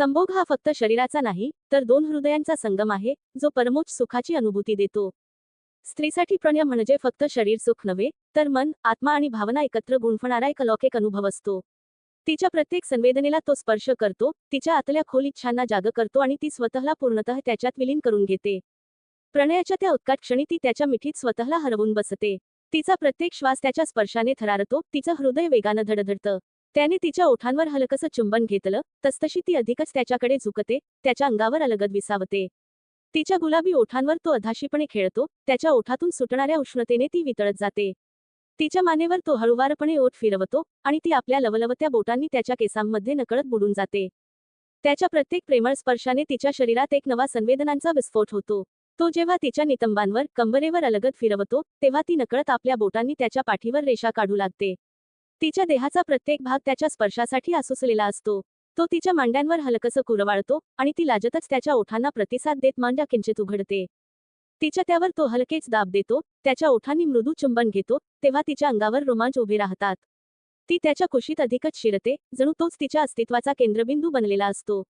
संभोग हा फक्त शरीराचा नाही तर दोन हृदयांचा संगम आहे जो परमोच्च सुखाची अनुभूती देतो. स्त्रीसाठी प्रणय म्हणजे फक्त शरीर सुख नव्हे तर मन आत्मा आणि भावना एकत्र गुंफणारा एक अलौकिक अनुभव असतो. तिच्या प्रत्येक संवेदनेला तो स्पर्श करतो तिच्या आतल्या खोल इच्छांना जाग करतो आणि ती स्वतःला पूर्णतः त्याच्यात विलीन करून घेते. प्रणयाच्या त्या उत्काट क्षणी ती त्याच्या मिठीत स्वतःला हरवून बसते. तिचा प्रत्येक श्वास त्याच्या स्पर्शाने थरारतो तिचं हृदय वेगानं धडधडतं. त्याने तिच्या ओठांवर हलकसं चुंबन घेतलं तसतशी ती अधिकच त्याच्याकडे झुकते त्याच्या अंगावर अलगद विसावते. तिच्या गुलाबी ओठांवर तो अधाशीपणे खेळतो त्याच्या ओठातून सुटणाऱ्या उष्णतेने ती वितळत जाते. तिच्या मानेवर तो हळुवारपणे ओठ फिरवतो आणि ती आपल्या लवलवत्या बोटांनी त्याच्या केसांमध्ये नकळत बुडून जाते. त्याच्या प्रत्येक प्रेमळ स्पर्शाने तिच्या शरीरात एक नवा संवेदनांचा विस्फोट होतो. तो जेव्हा तिच्या नितंबांवर कंबरेवर अलगद फिरवतो तेव्हा ती नकळत आपल्या बोटांनी त्याच्या पाठीवर रेषा काढू लागते. तिच्या देहाचा प्रत्येक भाग त्याच्या स्पर्शासाठी आसुसलेला असतो. तो तिच्या मांड्यांवर हलकसं कुरवाळतो आणि ती लाजतच त्याच्या ओठांना प्रतिसाद देत मांड्या किंचित उघडते. तिच्या त्यावर तो हलकेच दाब देतो त्याच्या ओठांनी मृदू चुंबन घेतो तेव्हा तिच्या अंगावर रोमांच उभे राहतात. ती त्याच्या कुशीत अधिकच शिरते जणू तोच तिच्या अस्तित्वाचा केंद्रबिंदू बनलेला असतो.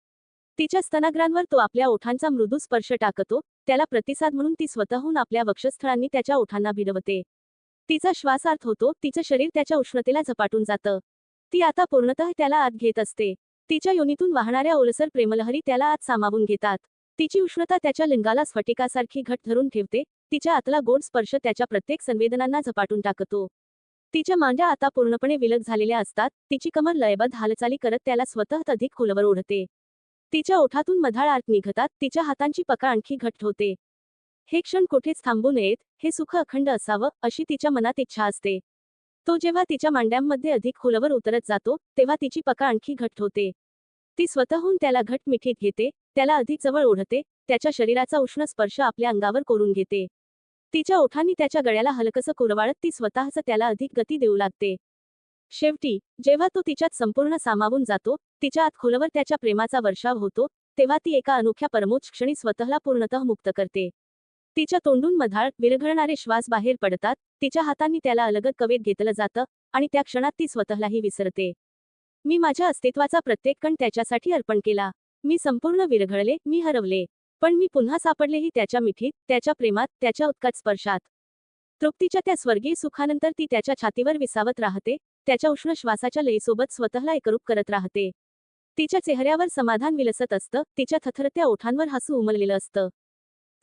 तिच्या स्तनाग्रांवर तो आपल्या ओठांचा मृदू स्पर्श टाकतो त्याला प्रतिसाद म्हणून ती स्वतःहून आपल्या वक्षस्थळांनी त्याच्या ओठांना भिडवते. तिचा श्वासार्थ होतो तिचं शरीर त्याच्या उष्णतेला झपाटून जातं. ती आता पूर्णतः त्याला आत घेत असते. तिच्या योनीतून वाहणाऱ्या ओलसर प्रेमलहरी त्याला आत सामावून घेतात. तिची उष्णता त्याच्या लिंगाला स्फटिकासारखी घट धरून ठेवते तिच्या आतला गोड स्पर्श त्याच्या प्रत्येक संवेदनांना झपाटून टाकतो. तिच्या मांड्या आता पूर्णपणे विलग झालेल्या असतात तिची कमर लयबद्ध हालचाली करत त्याला स्वतःत अधिक खोलवर ओढते. तिच्या ओठातून मधाळ आत निघतात तिच्या हातांची पकड आणखी घट्ट होते. हे क्षण कुठेच थांबू नयेत हे सुख अखंड असावं अशी तिच्या मनात इच्छा असते. तो जेव्हा तिच्या मांड्यांमध्ये अधिक खोलवर उतरत जातो तेव्हा तिची पका आणखी घट होते. ती स्वतःहून त्याला घट मिठीत घेते त्याला अधिक जवळ ओढते त्याच्या शरीराचा उष्ण स्पर्श आपल्या अंगावर कोरून घेते. तिच्या ओठांनी त्याच्या गळ्याला हलकसं कुरवाळत ती स्वतःच त्याला अधिक गती देऊ लागते. शेवटी जेव्हा तो तिच्यात संपूर्ण सामावून जातो तिच्या आत खोलवर त्याच्या प्रेमाचा वर्षाव होतो तेव्हा ती एका अनोख्या परमोच्च क्षणी स्वतःला पूर्णतः मुक्त करते. तिच्या तोंडून मधाळ विरघळणारे श्वास बाहेर पडतात तिच्या हातांनी त्याला अलगद कवेत घेतलं जातं आणि त्या क्षणात ती स्वतःलाही विसरते. मी माझ्या अस्तित्वाचा प्रत्येक कण त्याच्यासाठी अर्पण केला. मी संपूर्ण विरघळले मी हरवले. पण मी पुन्हा सापडलेही त्याच्या मिठीत त्याच्या प्रेमात त्याच्या उत्कट स्पर्शात. तृप्तीच्या त्या स्वर्गीय सुखानंतर ती त्याच्या छातीवर विसावत राहते त्याच्या उष्ण श्वासाच्या लयीसोबत स्वतःला एकरूप करत राहते. तिच्या चेहऱ्यावर समाधान विलसत असतं तिच्या थथरत्या ओठांवर हसू उमललेलं असतं.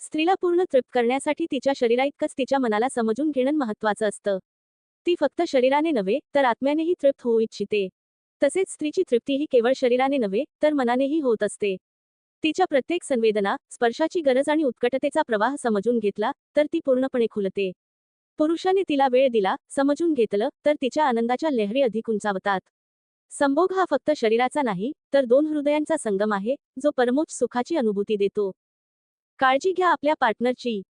स्त्रीला पूर्ण तृप्त करण्यासाठी तिच्या शरीराइतकंच तिच्या मनाला समजून घेणं महत्वाचं असतं. ती फक्त शरीराने नव्हे तर आत्म्यानेही तृप्त होऊ इच्छिते. तसेच स्त्रीची तृप्ती ही केवळ शरीराने नव्हे तर मनानेही होत असते. तिच्या प्रत्येक संवेदना स्पर्शाची गरज आणि उत्कटतेचा प्रवाह समजून घेतला तर ती पूर्णपणे खुलते. पुरुषाने तिला वेळ दिला समजून घेतलं तर तिच्या आनंदाच्या लहरी अधिक उंचावतात. संभोग हा फक्त शरीराचा नाही तर दोन हृदयांचा संगम आहे जो परमोच्च सुखाची अनुभूती देतो. काळजी घ्या आपल्या पार्टनरची.